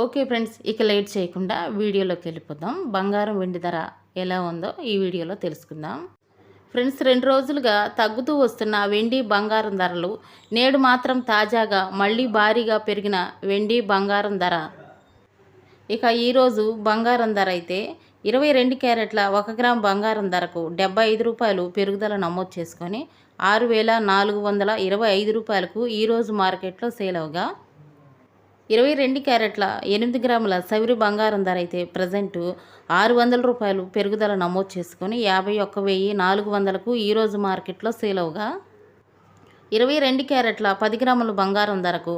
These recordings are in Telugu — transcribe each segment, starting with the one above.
ఓకే ఫ్రెండ్స్ ఇక లేట్ చేయకుండా వీడియోలోకి వెళ్ళిపోదాం. బంగారం వెండి ధర ఎలా ఉందో ఈ వీడియోలో తెలుసుకుందాం. ఫ్రెండ్స్ రెండు రోజులుగా తగ్గుతూ వస్తున్న వెండి బంగారం ధరలు నేడు మాత్రం తాజాగా మళ్ళీ భారీగా పెరిగిన వెండి బంగారం ధర. ఇక ఈరోజు బంగారం ధర అయితే ఇరవై రెండు క్యారెట్ల ఒక గ్రామ్ బంగారం ధరకు డెబ్బై ఐదు రూపాయలు పెరుగుదల నమోదు చేసుకొని ఆరు వేల నాలుగు వందల ఇరవై ఐదు రూపాయలకు ఈరోజు మార్కెట్లో సేల్ అవగా. ఇరవై రెండు క్యారెట్ల ఎనిమిది గ్రాముల సవిరి బంగారం ధర అయితే ప్రజెంట్ ఆరు వందల రూపాయలు పెరుగుదల నమోదు చేసుకొని యాభై ఒక్క వెయ్యి నాలుగు వందలకు ఈరోజు మార్కెట్లో సేల్ అవగా. ఇరవై రెండు క్యారెట్ల పది గ్రాముల బంగారం ధరకు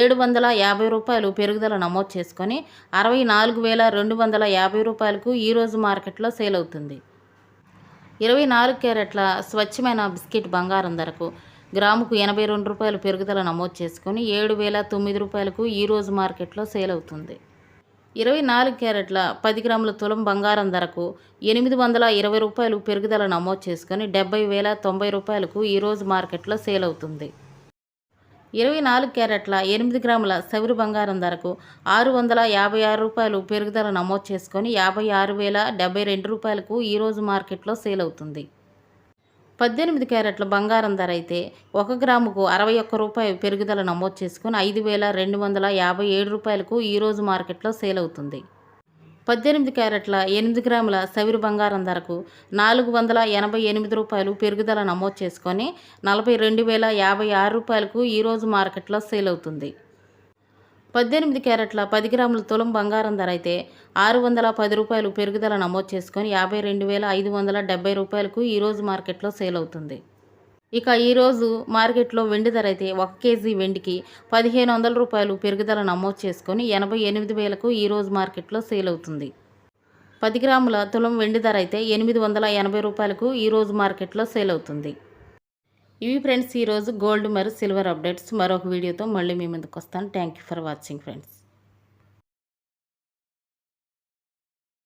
ఏడు వందల యాభై రూపాయలు పెరుగుదల నమోదు చేసుకొని అరవై నాలుగు వేల రెండు వందల యాభై రూపాయలకు ఈరోజు మార్కెట్లో సేల్ అవుతుంది. ఇరవై నాలుగు క్యారెట్ల స్వచ్ఛమైన బిస్కెట్ బంగారం ధరకు గ్రాముకు ఎనభై రెండు రూపాయలు పెరుగుదల నమోదు చేసుకొని ఏడు వేల తొమ్మిది రూపాయలకు ఈరోజు మార్కెట్లో సేల్ అవుతుంది. ఇరవై నాలుగు క్యారెట్ల పది గ్రాముల తులం బంగారం ధరకు ఎనిమిది వందల ఇరవై రూపాయలు పెరుగుదల నమోదు చేసుకొని డెబ్బై వేల తొంభై రూపాయలకు ఈరోజు మార్కెట్లో సేల్ అవుతుంది. ఇరవై నాలుగు క్యారెట్ల ఎనిమిది గ్రాముల సవిరు బంగారం ధరకు ఆరు వందల యాభై ఆరు రూపాయలు పెరుగుదల నమోదు చేసుకొని యాభై ఆరు వేల డెబ్బై రెండు రూపాయలకు ఈరోజు మార్కెట్లో సేల్ అవుతుంది. పద్దెనిమిది క్యారెట్ల బంగారం ధర అయితే ఒక గ్రాముకు అరవై ఒక్క రూపాయి పెరుగుదల నమోదు చేసుకుని ఐదు వేల రెండు వందల యాభై ఏడు రూపాయలకు ఈరోజు మార్కెట్లో సేల్ అవుతుంది. పద్దెనిమిది క్యారెట్ల ఎనిమిది గ్రాముల సవిరి బంగారం ధరకు నాలుగు వందల ఎనభై ఎనిమిది రూపాయలు పెరుగుదల నమోదు చేసుకొని నలభై రెండు వేల యాభై ఆరు రూపాయలకు ఈరోజు మార్కెట్లో సేల్ అవుతుంది. పద్దెనిమిది క్యారెట్ల పది గ్రాముల తులం బంగారం ధర అయితే ఆరు వందల పది రూపాయలు పెరుగుదల నమోదు చేసుకొని యాభై రెండు వేల ఐదు వందల డెబ్బై రూపాయలకు ఈరోజు మార్కెట్లో సేల్ అవుతుంది. ఇక ఈరోజు మార్కెట్లో వెండి ధర అయితే ఒక కేజీ వెండికి పదిహేను వందల రూపాయలు పెరుగుదల నమోదు చేసుకొని ఎనభై ఎనిమిది వేలకు ఈరోజు మార్కెట్లో సేల్ అవుతుంది. పది గ్రాముల తులం వెండి ధర అయితే ఎనిమిది వందల ఎనభై రూపాయలకు ఈరోజు మార్కెట్లో సేల్ అవుతుంది. ఇవి ఫ్రెండ్స్ ఈరోజు గోల్డ్ మరియు సిల్వర్ అప్డేట్స్. మరొక వీడియోతో మళ్ళీ మీ ముందుకు వస్తాను. Thank you for watching friends